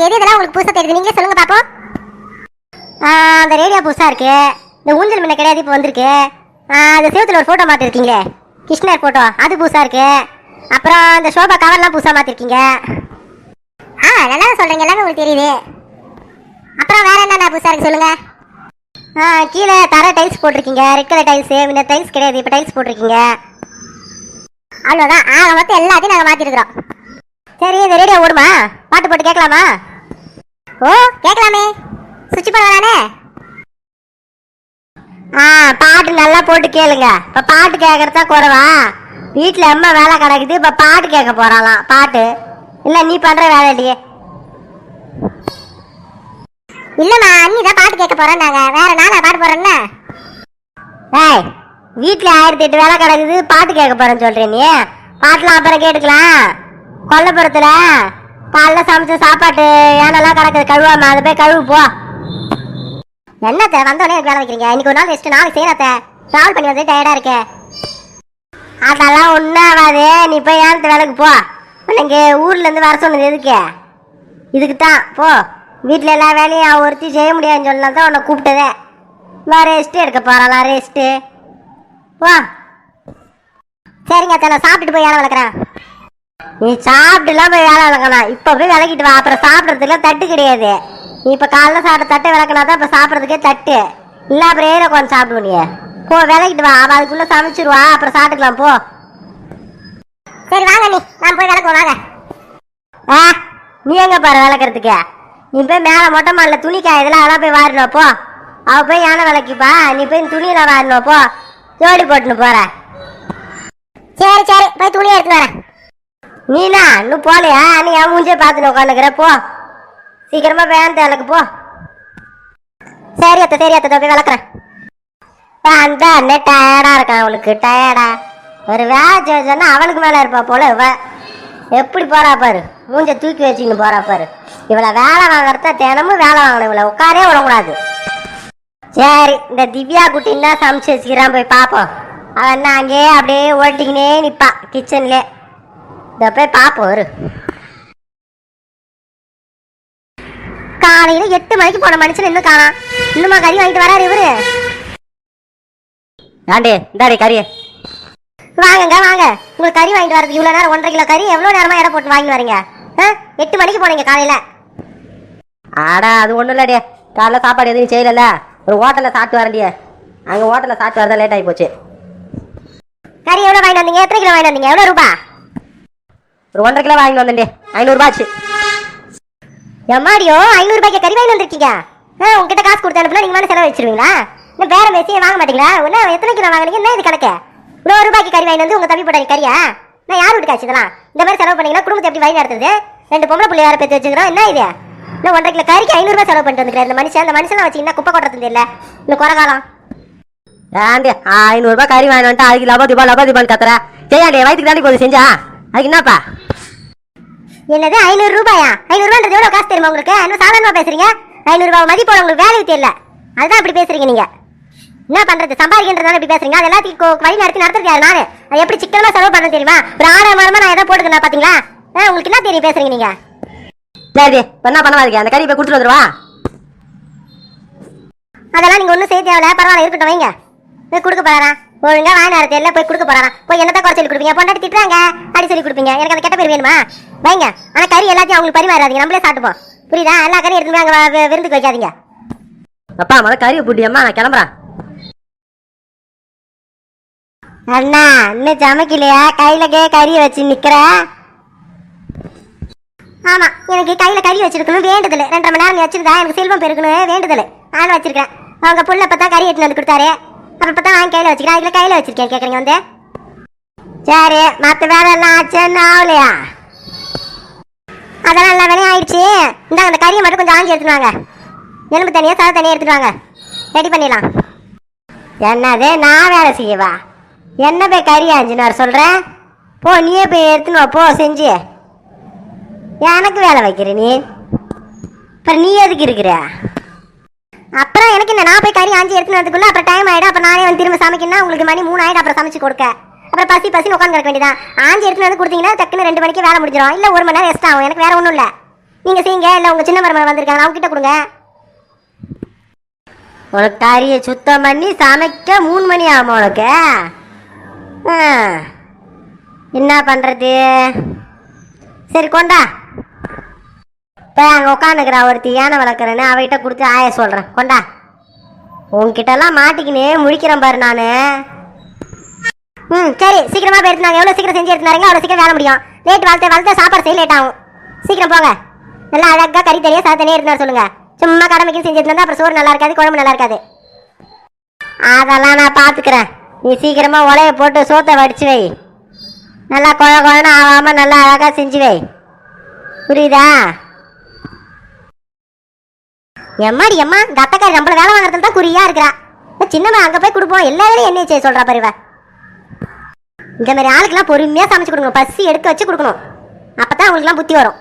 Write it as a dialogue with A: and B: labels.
A: அங்க எது இதெல்லாம் உங்களுக்கு புதுசாக தெரியுது. நீங்களே சொல்லுங்க பார்ப்போம் அந்த ரேடியோ புதுசாக இருக்கு. இந்த ஊஞ்சல் முன்ன கிடையாது இப்போ வந்திருக்கு. ஆ, அந்த சேவத்தில் ஒரு ஃபோட்டோ மாற்றிருக்கீங்களே கிருஷ்ணர் ஃபோட்டோ அது புதுசாக இருக்கு. அப்புறம் இந்த ஷோபா கவர்லாம் புதுசாக மாற்றிருக்கீங்க ஆ நல்லா சொல்கிறீங்க எல்லாமே உங்களுக்கு தெரியுது. அப்புறம் வேற என்னென்ன புதுசாக இருக்குது சொல்லுங்கள் ஆ கீழே தர டைல்ஸ் போட்டிருக்கீங்க. ரெட் கலர் டைல்ஸ் இந்த டைல்ஸ் கிடையாது இப்போ டைல்ஸ் போட்டிருக்கீங்க. அவ்வளோதான் ஆ மொத்தம் எல்லாத்தையும் நாங்கள் மாற்றிருக்கிறோம் சரி இந்த ரேடியோ ஓடுமா? பாட்டு போட்டு கேட்கலாமா? ஓ கேட்கலாமே சுவிட்ச் பண்ணலானே ஆ பாட்டு நல்லா போட்டு கேளுங்க. இப்போ பாட்டு கேட்கறதா குறவா? வீட்டில் அம்மா வேலை கிடக்குது இப்போ பாட்டு கேட்க போகிறாளாம் பாட்டு. இல்லை நீ பண்ணுற வேலை இல்லையே? இல்லைம்மா அண்ணி தான் பாட்டு கேட்க போறேன்னாங்க. வேறு நானா பாட்டு போறேன்னா ஏய் வீட்டில் ஆயிரத்தி எட்டு வேலை கிடக்குது பாட்டு கேட்க போகிறேன்னு சொல்கிறேன் நீ பாட்டுலாம் அப்புறம் கேட்டுக்கலாம். கொல்லப்புறத்தில் காலைல சமைச்ச சாப்பாட்டு ஏனெல்லாம் கிடக்குது கழுவாம அதை போய் கழுவு போ. என்னத்த வந்தோடனே எனக்கு வேலை வைக்கிறீங்க? இன்னைக்கு ஒரு நாள் ரெஸ்ட் நாளைக்கு செய்யறத ட்ராவல் பண்ணி வந்து டயர்டா இருக்க. அதெல்லாம் ஒன்றும் ஆகாது நீ போய் ஏனத்து வேலைக்கு போ? உனக்கு ஊர்ல இருந்து வர சொன்னது எதுக்கு? இதுக்கு தான் போ. வீட்டில் எல்லா வேலையும் அவன் ஒருத்தி செய்ய முடியாதுன்னு சொல்லலாம் தான் உன்னை கூப்பிட்டதே. நான் ரெஸ்ட்டு எடுக்க போகிறாளா ரெஸ்ட்டு வா சரிங்க அத்தை நான் சாப்பிட்டுட்டு போய் வேலை வளர்க்குறேன். நீ சாப்பிட்டுலாம் போய் வேலை விளக்கலாம் இப்போ போய் விளக்கிட்டு வா. அப்புறம் சாப்பிட்றதுக்குலாம் தட்டு கிடையாது. நீ இப்போ காலைல சாப்பிட்ட தட்டை விளக்கினா தான் இப்போ சாப்பிட்றதுக்கே தட்டு. இல்லை அப்புறம் ஏற உட்காந்து சாப்பிடுவோம் நீ. போ விளக்கிட்டு வா. அவள் அதுக்குள்ளே சமைச்சிருவா. அப்புறம் சாப்பிட்டுக்கலாம் போ. சரி வாங்க நீ. நான் போய் விளக்குவோம் வாங்க. ஆ நீ எங்க பாரு விளக்குறதுக்கு? நீ போய் மேலே மொட்டை மாடல துணி இதெல்லாம் அதெல்லாம் போய் வாரினோம் போ. அவள் போய் யானை விளக்கிப்பா. நீ போய் துணியில வாரினோம் போ. ஜோடி போட்டுன்னு போகிறேன் சரி சரி. போய் துணி எடுத்து வரேன். நீனா இன்னும் போலையா நீ என் மூஞ்சே பார்த்துன்னு உட்காந்துக்கிற போ. சீக்கிரமா போய் தேலுக்கு போ. சரி அத்தை சரி அத்தை போய் விளக்குறேன். அந்த அண்ணே டயர்டா இருக்கான் அவளுக்கு டயர்டா ஒரு வேலை செய்ய சொன்னா அவளுக்கு மேல இருப்பா போல இவ. எப்படி போறா பாரு? மூஞ்ச தூக்கி வச்சுக்கின்னு போறா பாரு. இவளை வேலை வாங்குறத தினமும் வேலை வாங்கணும் இவளை உட்காரே விடக்கூடாது. சரி இந்த திவ்யா குட்டின்னா சமைச்சு வச்சுக்கிறான் போய் பார்ப்போம் அவன் அங்கேயே அப்படியே ஓட்டிக்கினே நிற்பான் கிச்சன்லேயே இதை போய் பார்ப்போம் ஒரு காலையில எட்டு மணிக்கு போன மனுஷன் இன்னும் காணாம் இன்னுமா கறி வாங்கிட்டு வராரு இவரு.
B: ஏண்டி இந்தாடி கறி
A: வாங்கங்க வாங்க. உங்களுக்கு கறி வாங்கிட்டு வரதுக்கு இவ்வளோ நேரம் ஒன்றரை கிலோ கறி எவ்வளோ நேரமா எடை போட்டு வாங்கிட்டு வரீங்க? ஆ? எட்டு மணிக்கு போனீங்க காலையில.
B: ஆடா அது ஒன்றும் இல்லடி. காலைல சாப்பாடு எதுவும் செய்யலல்ல? ஒரு ஹோட்டலில் சாப்பிட்டு வரண்டிய அங்கே ஹோட்டலில் சாப்பிட்டு வரதான் லேட் ஆகி போச்சு.
A: கறி எவ்வளோ வாங்கிட்டு வந்தீங்க? எத்தனை கிலோ வாங்கிட்டு வந்தீங்க? எவ்வளோ ரூபா?
B: ஒரு ஒன்றரை கிலோ வாங்கிட்டு வந்தேன்டி. ஐநூறுபாச்சு
A: எம்மாடியோ ஐநூறுபாய்க்கு கறி வாங்கி வந்திருக்கீங்க. ஆ உங்ககிட்ட காசு கொடுத்து அனுப்புனா நீங்கள் மேலே செலவு வச்சிருவீங்களா? இன்னும் வேற பேசியே வாங்க மாட்டீங்களா? என்ன எத்தனை கிலோ வாங்குனீங்க? என்ன இது கணக்கு? இவ்வளோ ரூபாய்க்கு கறி வாங்கி வந்து உங்கள் தம்பி போட்ட கறியா? நான் யார் வீட்டு இதெல்லாம்? இந்த மாதிரி செலவு பண்ணீங்கன்னா குடும்பத்தை எப்படி வழி நடத்துறது? ரெண்டு பொம்பளை பிள்ளை யாரை பேத்து வச்சுக்கிறோம். என்ன இது? இன்னும் ஒன்றரை கிலோ கறிக்கு ஐநூறுபா செலவு பண்ணிட்டு வந்துருக்காரு இந்த மனுஷன் அந்த மனுஷன் வச்சிங்கன்னா குப்பை கொட்டுறது இல்லை இந்த குறை காலம்.
B: ஏண்டி ஐநூறுபா கறி வாங்கிட்டு வந்துட்டு அதுக்கு லபா தீபா லபா தீபான்னு கத்துற. ஜெயாண்டே வயிற்றுக்கு தாண்டி போகுது செஞ்சா. அதுக்கு என்னப்பா?
A: என்னது ஐநூறு ரூபாயா? ஐநூறு ரூபான்றது எவ்வளவு காசு தெரியுமா உங்களுக்கு? என்ன சாதாரணமா பேசுறீங்க? ஐநூறு ரூபாய் மதிப்போட உங்களுக்கு வேல்யூ தெரியல அதுதான் இப்படி பேசுறீங்க நீங்க. என்ன பண்றது? சம்பாதிக்கின்றதால இப்படி பேசுறீங்க. அது எல்லாத்தையும் கொ- வழி நடத்தி நடத்துறது யாரு? நானு. அது எப்படி சிக்கனமா செலவு பண்ண தெரியுமா? ஒரு ஆறாயிரம் நான் எதை போட்டுக்கணும் பாத்தீங்களா? உங்களுக்கு என்ன தெரியும் பேசுறீங்க நீங்க?
B: சரி என்ன பண்ண அதுக்கு அந்த கறி போய் கொடுத்துட்டு வந்துருவா.
A: அதெல்லாம் நீங்க ஒன்றும் செய்ய தேவையில்ல. பரவாயில்ல இருக்கட்டும் வைங்க. போய் கொடுக்க போறாரா? ஒழுங்கா நேரத்தை எல்லாம் போய் கொடுக்க போறாரா? போய் என்னத்த குறை சொல்லி கொடுப்பீங்க? பொண்டாட்டி திட்டுறாங்க. அடி சொல்லி கொடுப்பீங்க. எனக்கு அந்த கெட்ட பேர் வேணுமா? வைங்க. ஆனா கறி எல்லாத்தையும் அவங்களுக்கு பரிமாறாதீங்க. நம்மளே சாப்பிட்டுப்போம். புரியுதா? எல்லா கறியும் எடுத்து போய் அங்க விருந்துக்கு வைக்காதீங்க
B: அப்பா முதல்ல கறியை பூட்டியம்மா நான் கிளம்புறேன்
A: அண்ணா இன்னும் சமைக்கலையா? கையில கே கறி வச்சு நிக்கிற? ஆமா எனக்கு கையில கறி வச்சிருக்கணும். வேண்டுதல். ரெண்டரை மணி நேரம் வச்சிருந்தா எனக்கு செல்வம் பெருக்கணும். வேண்டுதல். நானும் வச்சிருக்கேன் அவங்க புள்ள பார்த்தா கறி எடுத்துட்டு வந்து கொடுத்தாரு. அப்புறம் பார்த்தா நான் கையில வச்சிருக்கேன் இதுல கையில வச்சிருக்கேன் கேக்குறீங்க வந்து? சரி மற்ற வேலை எல்லாம் ஆச்சுன்னு ஆகலையா? அதெல்லாம் எல்லா வேலையும் ஆயிடுச்சு? இந்த அந்த கறியை மட்டும் கொஞ்சம் ஆஞ்சி எடுத்துட்டு வாங்க. எலும்பு தனியாக சாதம் தனியாக எடுத்துட்டு வாங்க. ரெடி பண்ணிடலாம். என்னது? நான் வேலை செய்யவா? என்ன போய் கறி ஆஞ்சினார் சொல்கிறேன் போ நீயே போய் எடுத்துன்னு வா போ செஞ்சு. எனக்கு வேலை வைக்கிற நீ? அப்புறம் நீ எதுக்கு இருக்கிற? அப்புறம் எனக்கு என்ன? நான் போய் கறி ஆஞ்சி எடுத்துன்னு வரதுக்குள்ள அப்புறம் டைம் ஆயிடும். அப்புறம் நானே வந்து திரும்ப சமைக்கணும்னா உங்களுக்கு மணி மூணு ஆயிடும். அப்புறம் சமைச்சு கொடுக்க. அப்புறம் பசி பசி உட்காந்து கிடக்க வேண்டியதான் ஆஞ்சி எடுத்துட்டு வந்து கொடுத்தீங்கன்னா டக்குன்னு ரெண்டு மணிக்கு வேலை முடிஞ்சிடும் இல்லை ஒரு மணி நேரம் ரெஸ்ட் ஆகும். எனக்கு வேற ஒன்றும் இல்லை. நீங்கள் செய்யுங்க. இல்லை உங்கள் சின்ன மருமகன் வந்திருக்காங்க. அவங்க கிட்ட கொடுங்க.
B: உனக்கு காரியை சுத்தம் பண்ணி சமைக்க மூணு மணி ஆகும் உனக்கு. ஆ. என்ன பண்ணுறது சரி கொண்டா. இப்போ அங்கே உட்காந்துக்கிறா ஒருத்தி. யானை வளர்க்குறேன்னு அவகிட்ட கொடுத்து ஆய சொல்கிறேன் கொண்டா. உங்ககிட்டலாம் மாட்டிக்கினே முடிக்கிறேன் பாரு நான்.
A: ம் சரி சீக்கிரமா போய் எவ்வளோ சீக்கிரம் செஞ்சு எடுத்துனாங்க அவ்வளோ சீக்கிரம் வேலை முடியும். லேட் வளர்த்த வளர்த்த சாப்பாடு செய்ய லேட் ஆகும் சீக்கிரம் போங்க. நல்லா அழகாக கறி தனியாக சாத தனியா எடுத்துனா சொல்லுங்க. சும்மா கடமைக்கு செஞ்சு எடுத்துனா அப்புறம் சோறு நல்லா இருக்காது குழம்பு நல்லா இருக்காது.
B: அதெல்லாம் நான் பார்த்துக்கிறேன். நீ சீக்கிரமாக உலையை போட்டு சோத்தை வடிச்சு வை. நல்லா குழ குழன்னு ஆகாமல் நல்லா அழகாக செஞ்சு வை. புரியுதா?
A: எம்மாடி எம்மா? இந்த அத்தக்காரி நம்மள வேலை வாங்குறதுல தான் குறியா இருக்கிறா. சின்னம்மா அங்கே போய் கொடுப்போம். எல்லா வேலையும் என்ன செய்ய சொல்கிறா பாருவ இந்த மாதிரி ஆளுக்கெல்லாம் பொறுமையாக சமைச்சு கொடுங்க. பசி எடுக்க வச்சு கொடுக்கணும். அப்போ தான் அவங்களுக்குலாம் புத்தி வரும்.